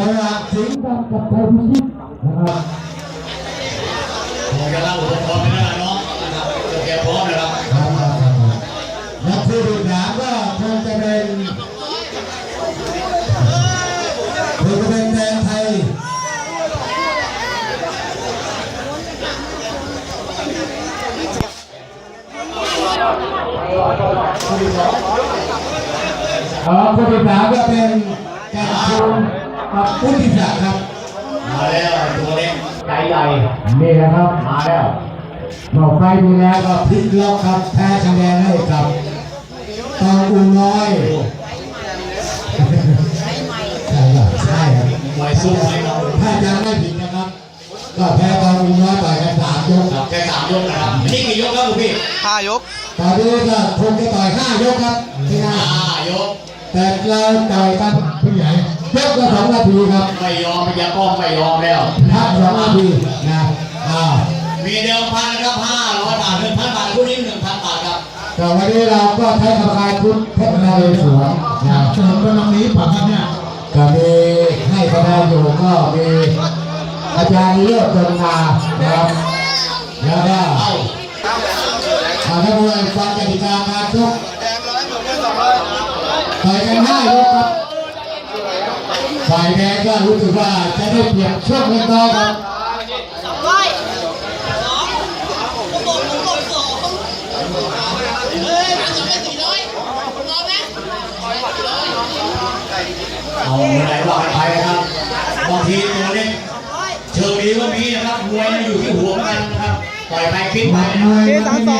ระหว่างสิงห์ดำกับไทยพิชิตนะครับผมจะเล่าอุปกรณ์ไปแล้วนะน้องนะครับโอเคพร้อมนะครับครับครับครับและคู่ที่สามก็คงจะเป็นคงจะเป็นแดงไทยอ๋อคู่ที่สามก็เป็นการชู กับพุทธิศักดิ์ครับ มาแล้วตัวเล็กใจใหญ่นี่แหละครับ มาแล้วบอกไปดูแล้วก็พลิกล็อกครับแพ้คะแนนให้กับตองอูน้อยใช่ครับใช่ครับมวยสู้ไหมครับถ้ายังไม่ผิดนะครับ ก็แพ้ตองอูน้อยต่อยกันสามยกครับแค่สามยกนะครับอันนี่กี่ยกครับคุณพี่ห้ายกตอนนี้ก็คงจะต่อยห้ายกครับที่หน้าห้ายกแต่เราต่อยกันผู้ใหญ่ยก ละสองนาทีครับไม่ยอมไม่ยาป้องไม่ยอมแล้วพักสองนาทีนะอ้าวมีเดิมพันนะครับห้าร้อยบาทหนึ่งพันบาทคู่นี้หนึ่งพันบาทครับแต่วันนี้เราก็ใช้กรรมการชุดเพชรนาเรศวรนะเชิญกำลังนี้ป่ะครับเนี่ยก็มีให้คะแนนอยู่ก็มีอาจารย์เลือกจนมานะครับแล้วก็เอ้าอาท่านผู้ชมฟังกติกาการชกต่อยกันห้ายกครับ ฝ่ายแดงก็รู้สึกว่าจะได้เปรียบช่วงเงินต่อครับสองร้อยสองกระบอกกระบอกสองเฮ้ยมันจะเป็นสี่ร้อยรอไหมเอาไหนว่ากันไปนะครับบางทีตัวเล็กเชิงดีก็มีนะครับมวยมันอยู่ที่หัวเหมือนกันนะครับต่อยไปคิดไปมวยมันไม่แน่ครับยกที่หนึ่งของมวยคู่ที่หนึ่งระ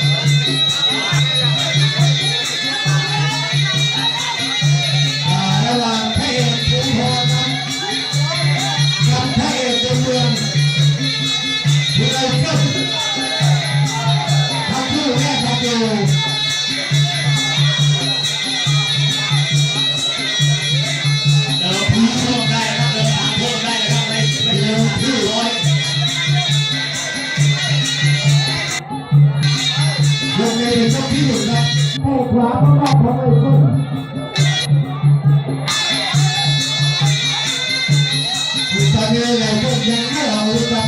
ขวาเข้าของไลเกอร์คือตอนนี้ไลเกอร์ยังไม่ออกเลยครับ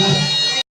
าน